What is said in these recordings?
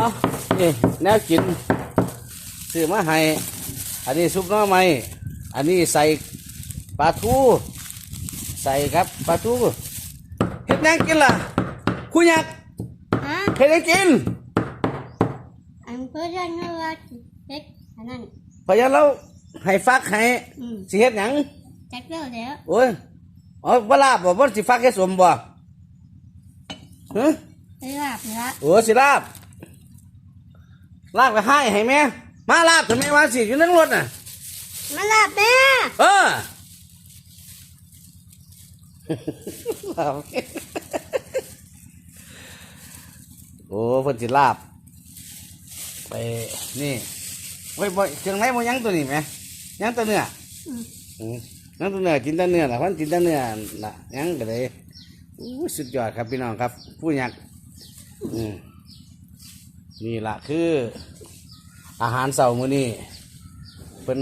เอานี่แนวกินซื้อมาให้ อันนี้ซุปหน้อไม้อันนี้ใส่ปลาทูใส่ครับปลาทูเฮ็ดแนงกินล่ะคุณยักษ์ฮะเฮ็ดแนงกินอันเพื่อนนี่ว่าเล็กอันนั้นเพราะฉะนั้นเราให้ฟักให้อืมสิเฮ็ดหยังแจ็คเลิกแล้วโอ้ยอ๋อบ่ลาบบ่บ่สิฟักให้สมบ่ฮะไปหลับละโอ้สิลาบ ลาบก็ให้ให้แม่มาลาบทำไมว่าสิอยู่ในรถน่ะ มาหลับแม่เออโอ้เพิ่นสิลาบ ไปนี่เว้ยบ่เครื่องในบ่ยังตัวนี้ไหมยังตัวเนื้ออืมอืมยังตัวเนื้อกินแต่เนื้อล่ะเพันกินแต่เนื้อล่ะยังก็เลยอู้สุดยอดครับพี่น้องครับ ผู้ยักษ์อืม นี่ละคืออาหารเสาร์มื้อนี้เป็น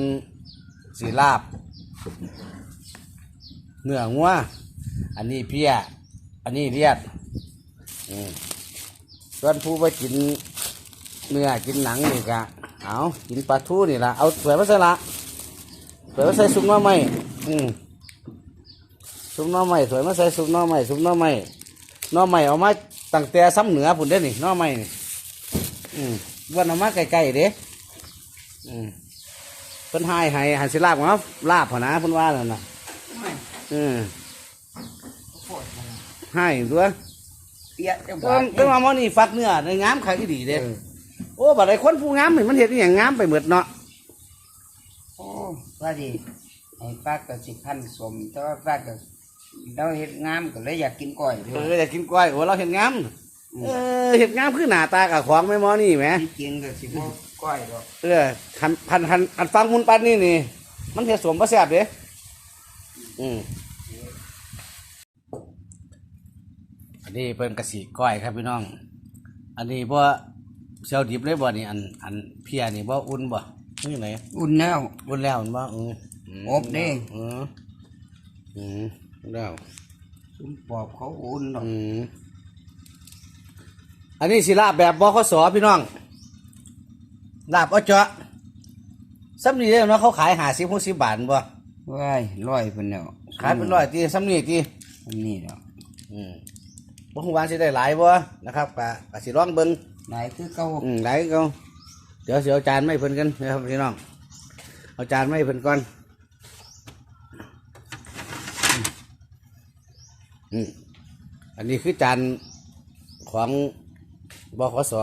สีลาบ เนื้องัวอันนี้เพียอันนี้เลียดส่วนผู้ไปกินเนื้อกินหนังนี่กะเอากินปลาทูนี่ละเอาสวยมาใส่ละสวยมาใส่ซุปน้อไม้อืมซุปน้อไม้สวยมาใส่ซุปน้อไม้ซุปน้อไม้หน้อไม้เอามาตั้งแต่ซ้ำเหนือผุนได้อนี่น้อไม้นี่ อืมวันเอามาไกลๆเด้อืมเพิ่นให้ให้หันสิลาบของเขาลาบพอนะเพิ่นว่านั่นน่ะอืมให้ตัวเปียกจังหต้วะองต้องมาหมอนี่ฟักเนื้อในงามขายที่ดีเด้โอ้บัดไดคนผู้งามนี่มันเห็ดอหย่างงามไปหมดเนาะโอ้ว่าดีไอ้ป้าก็สิขั้นสมแต่ว่าป้าก็เราเฮ็ดงามก็เลยอยากกินก้อยเอด้วอยอยากกินกล้วยโอ้เราเห็ดงาม เออเห็ดงามคือหน้าตากับของแม่หมอนี่แหมที่จริงก็สิบ่ก้อยดอกเออคันพันพันอันฟังมุนปันนี่นี่ มันเห็ดสมบ่แซ่บเด้อืมอันนี้เป็นกระสีก้อยครับพี่น้อง อันนี้บ่เซลดิบเลยบ่นี่อันอันเพียนี่บ่อุ่นบ่นี่ไหนอุ่นแล้ว อุ่นแล้วมันบ่อืมมอบเด้อืมอืมแล้วซุมปอบเขาอุ่นดอกอืม อันนี้สิลาบแบบบขสพี่น้อง ลาบเอาเจาะซ้ำนี่เด้อเนาะเขาขายหาสิบหกสิบบาทบ่ว้ายร้อยเพิ่นแล้วขายเป็นร้อยตีซ้ำนี่ตีอันนี้ดอกอืมบ่ฮู้ว่าสิได้หลายบ่นะครับกะกะสิลองเบิ่งหลายคือเก่าอืมหลายก็เดี๋ยวสิเอาจานไม่เพิ่นกันนะครับพี่น้องเอาจานไม่เพิ่นก่อนอืมอันนี้คือจานของ บขส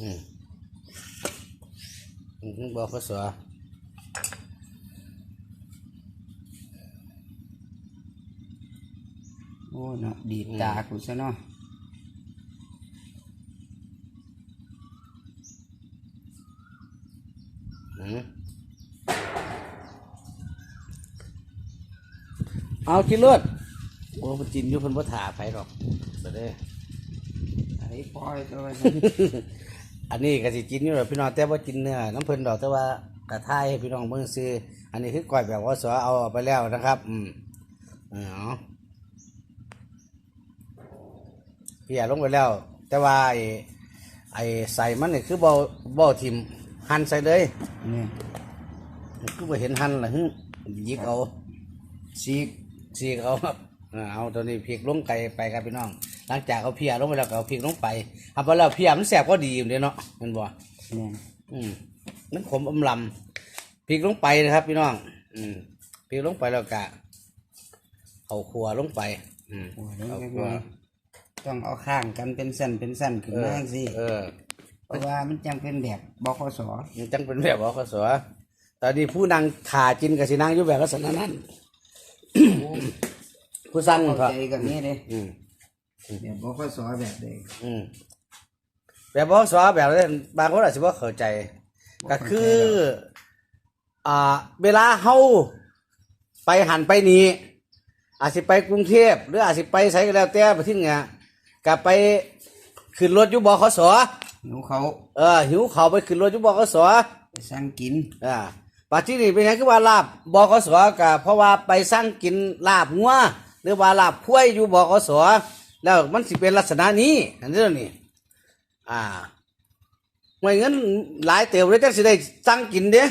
อืมอืมบขสโอ้เนาะดีดตากูซะเนาะอืมเอากินเลือดโอ้เพิ่นจินอยู่เพิ่นบ่ถ่าไผหรอกเด้อไอ้ ปล่อยตัวนั้นอันนี้ก็สิกินอยู่แหละพี่น้องแต่ว่ากินเนื้อน้ำเพิ่นดอกแต่ว่ากระทายให้พี่น้องเบิ่งซื้ออันนี้คือก้อยแบบว่าสอเอาไปแล้วนะครับ อืมเอาเพียลงไปแล้ว แต่ว่าไอ้ไอ้ใส่มันนี่คือบ่บ่ทิมหั่นใส่เลยนี่คือบ่เห็นหั่นล่ะหึหยิกเอาซีกสีกเอาครับอ่าเอาตัวนี้พริกลงไก่ไปครับพี่น้อง หลังจากเอาเพียลงไปแล้วก็เอาพริกลงไปเอาไปแล้วเพียมันแสบก็ดีอยู่เด้เนาะแมันบ่นี่อืมมันขมอมลำพริกลงไปนะครับ พี่น้อง อืมพริกลงไปแล้วกะเอาขัวลงไป อืมโอ้ยแล้วเอาก็ขัวต้องเอาข้างกันเป็นสั้นเป็นสั้นขึ้นมาสิเออ เพราะว่ามันจังเป็นแบบบคสมันจังเป็นแบบว่าข้อสวตอนนี้ผู้นั่งขาจินกับสินั่งอยู่แบบลักษณะนั้น ผู้สั่งเข้าครับใจกับนี้เลยอืม แบบบคสแบบเด็กอืมแบบว่าสวแบบนั้นบางคนอาจจะว่าเข้าใจ ก็คือ อ่า เวลาเฮาไปหันไปนี้อาจจะไปกรุงเทพหรืออาจจะไปไสก็แล้วแต่ไปที่เงี้ยก็ไปขึ้นรถอยู่บขสหนูเขาเออหิวเขาวไปขึ้นรถอยู่บขสไปสั่งกินอ่าปัจจุบันเป็นไงคือว่าลาบบขสก็เพราะว่าไปสั่งกินลาบงัวหรือว่าลาบคุ้ยอยู่บขส แล้วมันสิเป็นลักษณะนี้อันนี้นี่อ่าไม่เงินหลายเตียวเลยจังสิได้สั่งกินเด้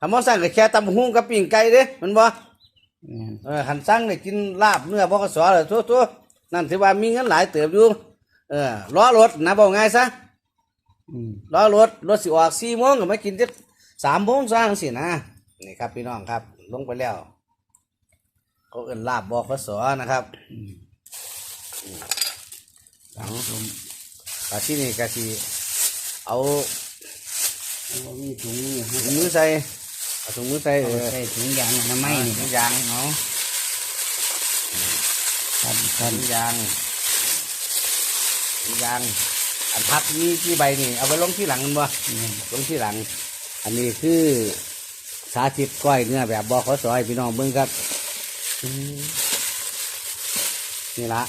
ถ้ามาสั่งก็แค่ตำหุ้งกับปิ้งไก่เด้แมันบ่แม่นเออหันสั่งได้กินลาบเนื้อบ่กสอเลยทั่วๆนั่นถือว่ามีเงินหลายเติบอยู่เออล้อรถนะบอกง่ายซะอืมล้อรถรถสิออก4โมงก็มากินจัก3โมงซะจังซี่นะนี่ครับพี่น้องครับ ลงไปแล้วเขาเอิ้นลาบบ่กสอนะครับอืม เอาแต่ที่นี่ก็สิเอาเอามีถุงถุงมือใส่เอาถุงมือใส่เออใส่ถุงยางอนามัยนี่ถุงยางเนาะครับถุงยางถุงยางอันพัดมีที่ใบนี่เอาไปลงที่หลังมันบ่ลงที่หลัง อันนี้คือสาธิตก้อยเนื้อแบบบอขอสอยพี่น้องเบิ่งครับนี่ละ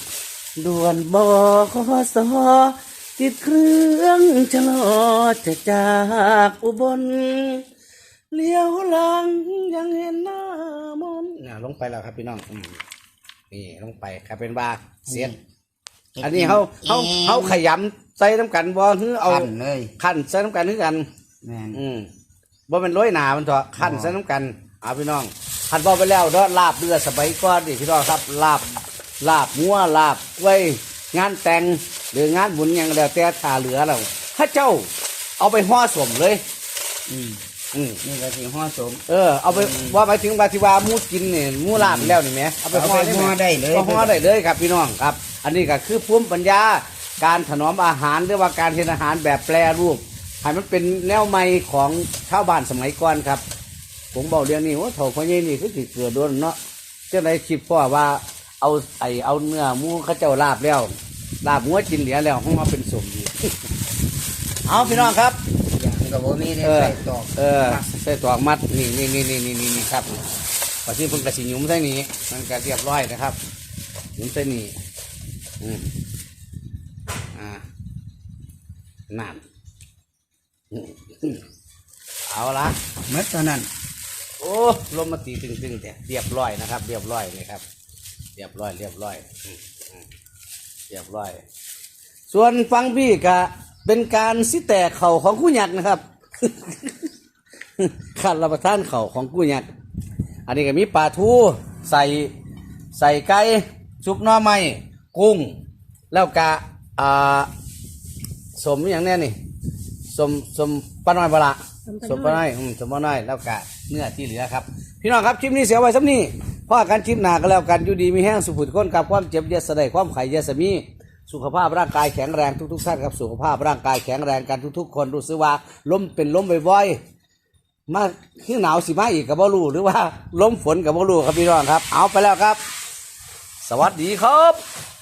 ด่วนบอขอสอติดเครื่องชะลอจะจากอุบลเลี้ยวหลังยังเห็นหน้ามนต์เนี่ยลงไปแล้วครับพี่น้องอืมนี่ลงไปครับเป็นบาเสียนอันนี้เขาเขาเขาขยำใส่น้ำกันบ่คือเอาขั้นเลยขั้นใส่น้ำกันคือกันแม่นอืมบ่เป็นร้อยหนามันเถอะขั้นใส่น้ำกันเอาพี่น้องขั้นบ่ไปแล้วเด้อลาบเรือสบายก้อนดิพี่น้องครับลาบ ลาบงัวลาบกล้วยงานแต่งหรืองานบุญหยังแล้วแต่ถ้าเหลือแล้วถ้าเจ้า เอาไปห่อสมเลย อืมอืมนี่ก็สิห่อสม เออเอาไปว่าไปถึงบาทิวาหมูกินเนี่ยหมูลาบแล้วนี่แหมเอาไปเอาห่อไปได้ไหมห่อได้เลยก็ห่อได้เลยครับพี่น้องครับ อันนี้ก็คือภูมิปัญญาการถนอมอาหารหรือว่าการเทนอาหารแบบแปรรูปให้มันเป็นแนวใหม่ของชาวบ้านสมัยก่อนครับ ผมบอกเรื่องนี้ว่าเถ่าพ่อใหญ่นี่คือสิเกิดโดนเนาะเจ้าไหนคิดพ่อว่า เอาไอเอาเนื้อหมูเข้าเจ้าลาบแล้ว ลาบหัวกินเหลือแล้วห้องมาเป็นสมดีเอาพี่น้องครับอย่างก็บ่มีได้เออใส่ตอกเออใส่ตอกมัดนี่นี่นี่นี่นี่นี่นี่ครับปัจจุบันกระสิหยุมใส่นี่มันก็เรียบร้อยนะครับหยุมใส่นี่อืมอ่านั่นอืมอืมเอาละหมดเท่านั้น โอ้ลมมาตีตึงๆแต่เรียบร้อยนะครับ เรียบร้อยนี่ครับ เรียบร้อย เรียบร้อยอืมอืมเรียบร้อย ส่วนฟังพี่ก็เป็นการสิแตกเข่าของกู้หยักนะครับขัดรับประทานเข่าของกู้หยัก อันนี้ก็มีปลาทูใส่ใส่ไก่ซุปหน่อไม้กุ้ง แล้วก็อ่าสมอหย่างแน่นี่สมสมปลาน้อยปลาละสมปลาน้อยอืมสมปลาน้อยแล้วก็เนื้อที่เหลือครับ พี่น้องครับคลิปนี้เสียไว้สักนี้ พ่อกันชิมหนาก็แล้วกันอยู่ดีมีแห้งสุขุดก้นกับความเจ็บเยสะใดความไข่เยสมีสุขภาพร่างกายแข็งแรงทุกๆท่านครับสุขภาพร่างกายแข็งแรงกันทุก ๆ คนรู้สึกว่าล้มเป็นล้มบ่อยๆมาขี้หนาวสิมาอีกกับบ่รู้หรือว่าล้มฝนกับบ่รู้ครับพี่น้องครับ เอาไปแล้วครับ สวัสดีครับ